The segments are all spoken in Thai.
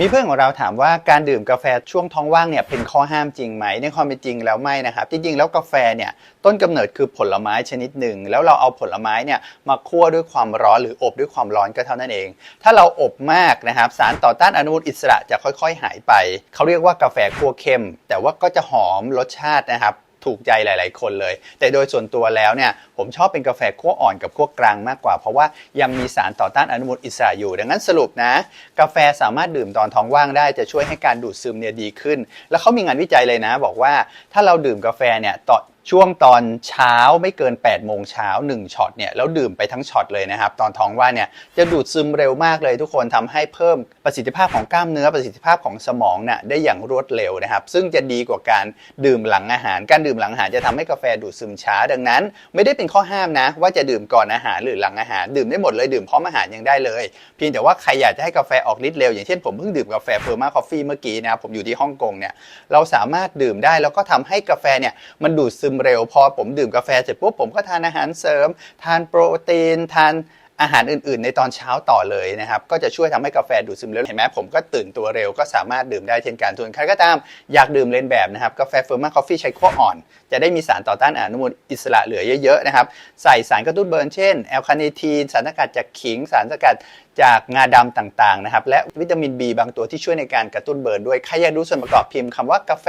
มีเพื่อนของเราถามว่าการดื่มกาแฟช่วงท้องว่างเนี่ยเป็นข้อห้ามจริงไหมในความเป็นจริงแล้วไม่นะครับจริงๆแล้วกาแฟเนี่ยต้นกำเนิดคือผลไม้ชนิดหนึ่ง แล้วเราเอาผลไม้เนี่ยมาคั่วด้วยความร้อนหรืออบด้วยความร้อนก็เท่านั้นเอง ถ้าเราอบมากนะครับสารต่อต้านอนุมูลอิสระจะค่อยๆ หายไป เขาเรียกว่ากาแฟคั่วเข้ม แต่ว่าก็จะหอมรสชาตินะครับ ถูกใจหลาย ๆ คนเลย แต่โดยส่วนตัวแล้วเนี่ยผมชอบเป็นกาแฟขั้วอ่อนกับขั้วกลางมากกว่า เพราะว่ายังมีสารต่อต้านอนุมูลอิสระอยู่ ดังนั้นสรุปนะ กาแฟสามารถดื่มตอนท้องว่างได้จะช่วยให้การดูดซึมเนี่ยดีขึ้น แล้วเขามีงานวิจัยเลยนะ บอกว่าถ้าเราดื่มกาแฟเนี่ยต่อ ช่วงตอนเช้าไม่เกิน8โมงเช้า1ช็อตเนี่ยแล้วดื่มไปทั้งช็อตเลยนะครับ ตอนท้องว่างเนี่ยจะดูดซึมเร็วมากเลยทุกคนทำให้เพิ่มประสิทธิภาพของกล้ามเนื้อประสิทธิภาพของสมองน่ะได้อย่างรวดเร็วนะครับ ซึ่งจะดีกว่าการดื่มหลังอาหาร การดื่มหลังอาหารจะทำให้กาแฟดูดซึมช้า ดังนั้น ไม่ได้เป็นข้อห้ามนะ ว่าจะดื่มก่อนอาหารหรือหลังอาหาร ดื่มได้หมดเลยดื่มพร้อมอาหารยังได้เลย เพียงแต่ว่าใครอยากจะให้กาแฟออกฤทธิ์เร็วอย่างเช่นผมเพิ่งดื่มกาแฟเฟอร์มาคอฟฟี่เมื่อกี้นะครับผมอยู่ที่ฮ่องกงเนี่ยเราสามารถดื่มได้แล้วก็ทำให้กาแฟเนี่ยมันดูดซึมเร็ว พอผมดื่มกาแฟเสร็จปุ๊บผมก็ทานอาหารเสริม ทานโปรตีน ทานอาหารอื่นๆ ในตอนเช้าต่อเลยนะครับ ก็จะช่วยทำให้กาแฟดูดซึมเร็ว เห็นไหมผมก็ตื่นตัวเร็วก็สามารถดื่มได้เช่นกันส่วนใครก็ตามอยากดื่มเลนแบบนะครับ กาแฟเฟอร์มาคอฟฟี่ใช้ขั้วอ่อน จะได้มีสารต่อต้านอนุมูลอิสระเหลือเยอะๆนะครับ ใส่สารกระตุ้นเบิร์นเช่น แอลคาเนทีน สารสกัดจากขิง สารสกัดจากงาดำต่างๆนะครับ และวิตามิน B บางตัวที่ช่วยในการกระตุ้นเบิร์นด้วย ใครอยากรู้ส่วนประกอบพิมพ์คำว่ากาแฟ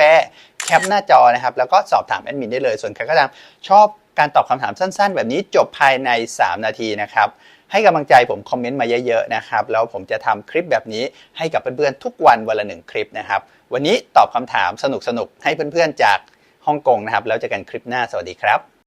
แคปหน้าจอนะครับ แล้วก็สอบถามแอดมินได้เลย ส่วนใครก็ตามชอบการตอบคำถามสั้น ๆ แบบนี้จบภายใน 3 นาทีนะครับ ให้กำลังใจผมคอมเมนต์มาเยอะๆนะครับ แล้วผมจะทำคลิปแบบนี้ให้กับเพื่อนๆทุกวันวันละหนึ่งคลิปนะครับ วันนี้ตอบคำถามสนุกๆให้เพื่อนๆจากฮ่องกงนะครับ แล้วเจอกันคลิปหน้าสวัสดีครับ